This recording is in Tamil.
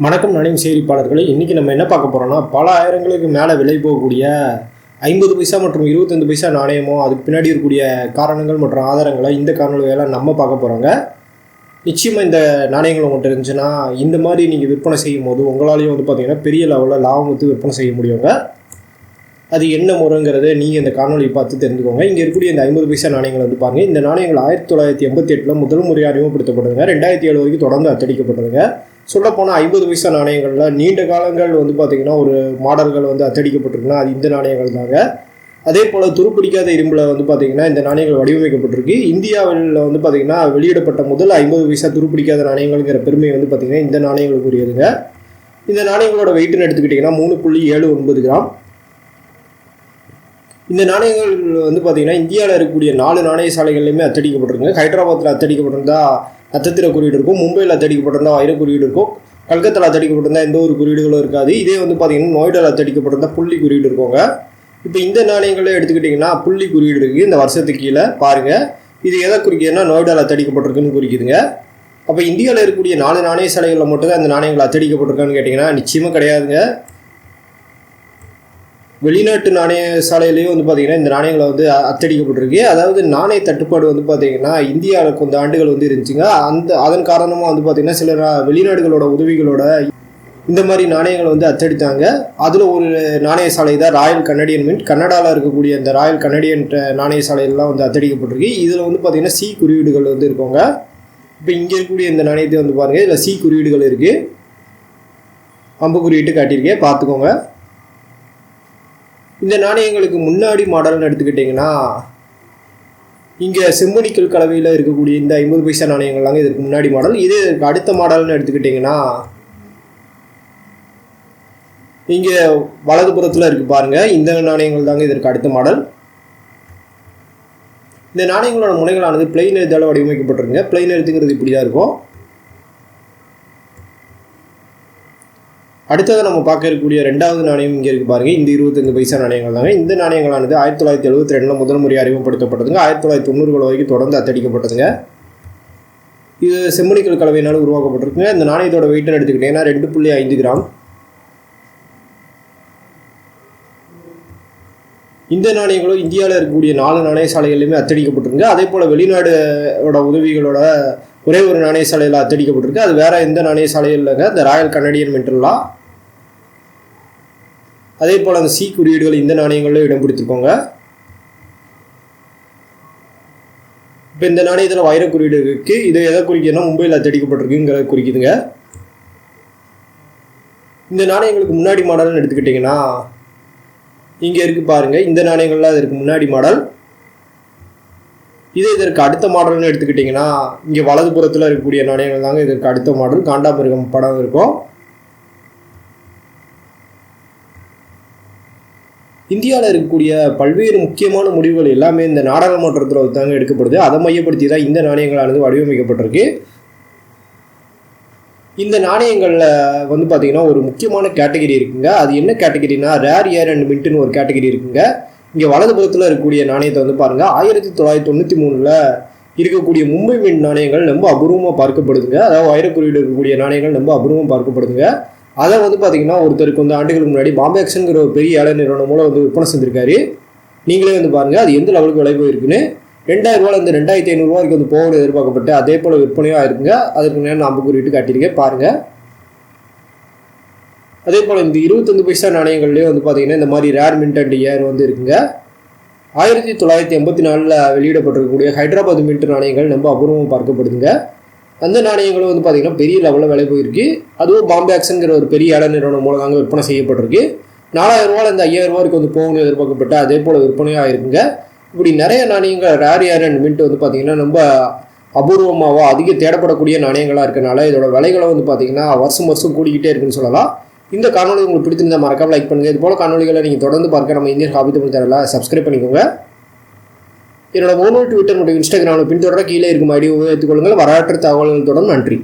வணக்கம் நடையும் செய்திப்பாளர்களை இன்றைக்கி நம்ம என்ன பார்க்க போகிறோம்னா பல ஆயிரங்களுக்கு மேலே விலை போகக்கூடிய ஐம்பது பைசா மற்றும் இருபத்தஞ்சு பைசா நாணயமோ அதுக்கு பின்னாடி இருக்கக்கூடிய காரணங்கள் மற்றும் ஆதாரங்களை இந்த காணொலியெல்லாம் நம்ம பார்க்க போகிறோங்க நிச்சயமாக இந்த நாணயங்கள் உங்கள்கிட்ட இருந்துச்சுன்னா இந்த மாதிரி நீங்கள் விற்பனை செய்யும் போது உங்களாலையும் வந்து பார்த்தீங்கன்னா பெரிய லெவலில் லாபம் வந்து விற்பனை செய்ய முடியுங்க. அது என்ன முறைங்கிறத நீங்கள் இந்த காணொலியை பார்த்து தெரிஞ்சுக்கோங்க. இங்கே இருக்கக்கூடிய இந்த ஐம்பது பைசா நாணயங்கள் வந்து பாருங்கள் இந்த நாணயங்கள் ஆயிரத்தி தொள்ளாயிரத்தி எண்பத்தி எட்டில் முதல் முறையாக அறிமுகப்படுத்தப்படுதுங்க ரெண்டாயிரத்தி ஏழு வரைக்கும் தொடர்ந்து அத்தடிக்கப்பட்டதுங்க. சொல்லப்போனால் ஐம்பது பைசா நாணயங்களில் நீண்ட காலங்கள் வந்து பார்த்திங்கன்னா ஒரு மாடல்கள் வந்து அத்தடிக்கப்பட்டிருக்குன்னா அது இந்த நாணயங்கள் தாங்க. அதே போல் துருப்பிடிக்காத இரும்பில் வந்து பார்த்திங்கன்னா இந்த நாணயங்கள் வடிவமைக்கப்பட்டிருக்கு. இந்தியாவில் வந்து பார்த்திங்கன்னா வெளியிடப்பட்ட முதல் ஐம்பது பைசா துருப்பிடிக்காத நாணயங்கள்ங்கிற பெருமை வந்து பார்த்திங்கன்னா இந்த நாணயங்களுக்குரியதுங்க. இந்த நாணயங்களோட வெயிட்னு எடுத்துக்கிட்டிங்கன்னா மூணு புள்ளி ஏழு ஒன்பது கிராம். இந்த நாணயங்கள் வந்து பார்த்திங்கன்னா இந்தியாவில் இருக்கக்கூடிய நாலு நாணய சாலைகள்லையுமே அத்தடிக்கப்பட்டிருக்கு ஹைதராபாத்தில் அத்தடிக்கப்பட்டிருந்தா நட்சத்திர குறியீடு இருக்கும். மும்பையில் அத்தடிக்கப்பட்டிருந்தா வைர குறியீடு இருக்கும். கல்கத்தாவில் அத்தடிக்கப்பட்டிருந்தா எந்த ஒரு குறியீடுகளும் இருக்காது. இதே வந்து பார்த்திங்கன்னா நோய்டாவில் அத்தடிக்கப்பட்டிருந்தா புள்ளி குறியீடு இருக்கோங்க. இப்போ இந்த நாணயங்களே எடுத்துக்கிட்டிங்கன்னா புள்ளி குறியீடு இருக்குது இந்த வருஷத்துக்கு கீழே பாருங்கள் இது எதை குறிக்குதுன்னா நோய்டாவில் அத்தடிக்கப்பட்டிருக்குன்னு குறிக்குதுங்க. அப்போ இந்தியாவில் இருக்கக்கூடிய நாலு நாணய சாலைகளில் மட்டும்தான் இந்த நாணயங்கள் அத்தடிக்கப்பட்டிருக்கான்னு கேட்டிங்கன்னா நிச்சயமாக கிடையாதுங்க. வெளிநாட்டு நாணய சாலையிலையும் வந்து பார்த்திங்கன்னா இந்த நாணயங்களை வந்து அச்சடிக்கப்பட்டிருக்கு. அதாவது நாணய தட்டுப்பாடு வந்து பார்த்திங்கன்னா இந்தியாவில் கொஞ்சம் ஆண்டுகள் வந்து இருந்துச்சுங்க. அந்த அதன் காரணமாக வந்து பார்த்திங்கன்னா சில வெளிநாடுகளோட உதவிகளோட இந்த மாதிரி நாணயங்களை வந்து அச்சடித்தாங்க. அதில் ஒரு நாணய சாலை தான் ராயல் கனடியன் மின்ட் கன்னடாவில் இருக்கக்கூடிய இந்த ராயல் கனடியன் நாணய சாலையெல்லாம் வந்து அச்சடிக்கப்பட்டிருக்கு. இதில் வந்து பார்த்திங்கன்னா சி குறியீடுகள் வந்து இருக்கோங்க. இப்போ இங்கே இருக்கக்கூடிய இந்த நாணயத்தை வந்து பாருங்கள் இதில் சி குறியீடுகள் இருக்குது அம்பு குறியீட்டு காட்டியிருக்கேன். பார்த்துக்கோங்க இந்த நாணயங்களுக்கு முன்னாடி மாடல்னு எடுத்துக்கிட்டிங்கன்னா இங்கே செம்மணிக்கல் கலவையில் இருக்கக்கூடிய இந்த ஐம்பது பைசா நாணயங்கள்லாங்க இதுக்கு முன்னாடி மாடல். இதே அடுத்த மாடல்னு எடுத்துக்கிட்டிங்கன்னா இங்கே வலதுபுறத்தில் இருக்குது பாருங்கள் இந்த நாணயங்கள் தாங்க இதற்கு அடுத்த மாடல். இந்த நாணயங்களோட முனைகளானது பிளெயின் எழுத்தால் வடிவமைக்கப்பட்டிருங்க பிளெயின் எழுத்துங்கிறது இப்படி தான் இருக்கும். அடுத்தது நம்ம பார்க்க இருக்கக்கூடிய ரெண்டாவது நாணயம் இங்கே இருக்கு பாருங்கள் இந்த இருபத்தஞ்சு பைசா நாணயங்கள் தாங்க. இந்த நாணயங்களானது ஆயிரத்தி தொள்ளாயிரத்தி எழுபத்தி ரெண்டில் முதல் முறை அறிமுகப்படுத்தப்பட்டதுங்க. ஆயிரத்தி தொள்ளாயிரத்தி தொண்ணூறுகள் வரைக்கும் தொடர்ந்து அத்தடிக்கப்பட்டதுங்க. இது செம்மணிக்கல் கலவையினால் உருவாக்கப்பட்டிருக்குங்க. இந்த நாணயத்தோட வெயிட்னு எடுத்துக்கிட்டிங்கன்னா ரெண்டு புள்ளி ஐந்து கிராம். இந்த நாணயங்களும் இந்தியாவில் இருக்கக்கூடிய நாலு நாணய சாலைகள்லையுமே அத்தடிக்கப்பட்டிருக்கு அதே போல் வெளிநாடோட உதவிகளோட ஒரே ஒரு நாணய சாலையில் அத்தடிக்கப்பட்டிருக்கு. அது வேற எந்த நாணய சாலையில் இல்லைங்க. இந்த ராயல் கனடியன் மென்டல்லா அதே போல் அந்த சி குறியீடுகள் இந்த நாணயங்களில் இடம் பிடித்திருக்கோங்க. இப்போ இந்த நாணயத்தில் வைர குறியீடு இருக்கு. இது எதை குறிக்குதுன்னா மும்பையில் அச்சடிக்கப்பட்டிருக்குங்கிறத குறிக்குதுங்க. இந்த நாணயங்களுக்கு முன்னாடி மாடல்னு எடுத்துக்கிட்டிங்கன்னா இங்கே இருக்கு பாருங்க. இந்த நாணயங்கள்லாம் இதற்கு முன்னாடி மாடல். இதே இதற்கு அடுத்த மாடல்னு எடுத்துக்கிட்டிங்கன்னா இங்கே வலதுபுறத்தில் இருக்கக்கூடிய நாணயங்கள் தாங்க இதற்கு அடுத்த மாடல். காண்டாமிருகம் படம் இருக்கும். இந்தியாவில் இருக்கக்கூடிய பல்வேறு முக்கியமான முடிவுகள் எல்லாமே இந்த நாடாளுமன்றத்தில் தாங்க எடுக்கப்படுது. அதை மையப்படுத்தி தான் இந்த நாணயங்களானது வடிவமைக்கப்பட்டிருக்கு. இந்த நாணயங்களில் வந்து பார்த்தீங்கன்னா ஒரு முக்கியமான கேட்டகரி இருக்குங்க. அது என்ன கேட்டகரினா ரேர் ஏர் அண்ட் மின்ட்னு ஒரு கேட்டகரி இருக்குங்க. இங்கே வலதுபுறத்தில் இருக்கக்கூடிய நாணயத்தை வந்து பாருங்கள் ஆயிரத்தி தொள்ளாயிரத்தி தொண்ணூற்றி மூணில் இருக்கக்கூடிய மும்பை மின் நாணயங்கள் ரொம்ப அபூர்வமாக பார்க்கப்படுதுங்க. அதாவது வைரக்குறியீடு இருக்கக்கூடிய நாணயங்கள் ரொம்ப அபூர்வமாக பார்க்கப்படுதுங்க. அதை வந்து பார்த்தீங்கன்னா ஒருத்தருக்கு வந்து ஆண்டுகளுக்கு முன்னாடி பாம்பே ஆக்ஷனுங்கிற ஒரு பெரிய ஏழை நிறுவனம் மூலம் வந்து விற்பனை செஞ்சிருக்காரு. நீங்களே வந்து பாருங்கள் அது எந்த லெவலுக்கு விலை போயிருக்குன்னு. ரெண்டாயிரம் ரூபாய் இந்த ரெண்டாயிரத்தி ஐநூறுரூவா வரைக்கும் வந்து போகணும் எதிர்பார்க்கப்பட்டு அதே போல் விற்பனையாக இருக்குங்க அதற்கு நேரம் நான் குறியிட்டு காட்டியிருக்கேன் பாருங்கள் அதே போல் இந்த இருபத்தஞ்சு பைசா நாணயங்கள்லேயே வந்து பார்த்தீங்கன்னா இந்த மாதிரி ரேர் மின்ட் அண்ட் ஏர் வந்து இருக்குங்க. ஆயிரத்தி தொள்ளாயிரத்தி எண்பத்தி நாலில் வெளியிடப்பட்டிருக்கக்கூடிய ஹைதராபாத் மின்ட் நாணயங்கள் ரொம்ப அபூர்வமாக பார்க்கப்படுதுங்க. அந்த நாணயங்களும் வந்து பார்த்தீங்கன்னா பெரிய லெவலில் விலை போயிருக்கு. அதுவும் பாம்பே ஆக்ஷனுங்கிற ஒரு பெரிய இட நிறுவனம் மூலம் விற்பனை செய்யப்பட்டிருக்கு. நாலாயிரம் ரூபாயில் இந்த ஐயாயிரம் ரூபாய்க்கு வந்து போகணும் எதிர்பார்க்கப்பட்டு அதே போல் விற்பனையாக இருக்குங்க. இப்படி நிறைய நாணயங்கள் ரேர் ஏர் அண்ட் மின்ட் வந்து பார்த்தீங்கன்னா ரொம்ப அபூர்வமாகவோ அதிக தேடப்படக்கூடிய நாணயங்களாக இருக்கனால இதோட விலைகளை வந்து பார்த்தீங்கன்னா வருஷம் வருஷம் கூடிக்கிட்டே இருக்குன்னு சொல்லலாம். இந்த காணொலி உங்களுக்கு பிடிச்சிருந்தா மறக்காமல் லைக் பண்ணுங்கள் இது போல் காணொலிகளை நீங்கள் தொடர்ந்து பார்க்க நம்ம இந்தியன் ஹாபி தமிழ் தரலாம் சப்ஸ்கிரைப் பண்ணிக்கோங்க. என்னோட மோனோ ட்விட்டர் மற்றும் இன்ஸ்டாகிராமில் பின்தொடர கீழே இருக்கும் ஐடி உபயோகித்துக் கொள்ளுங்கள். வரலாற்று தகவல்கள் தொடர்ந்து நன்றி.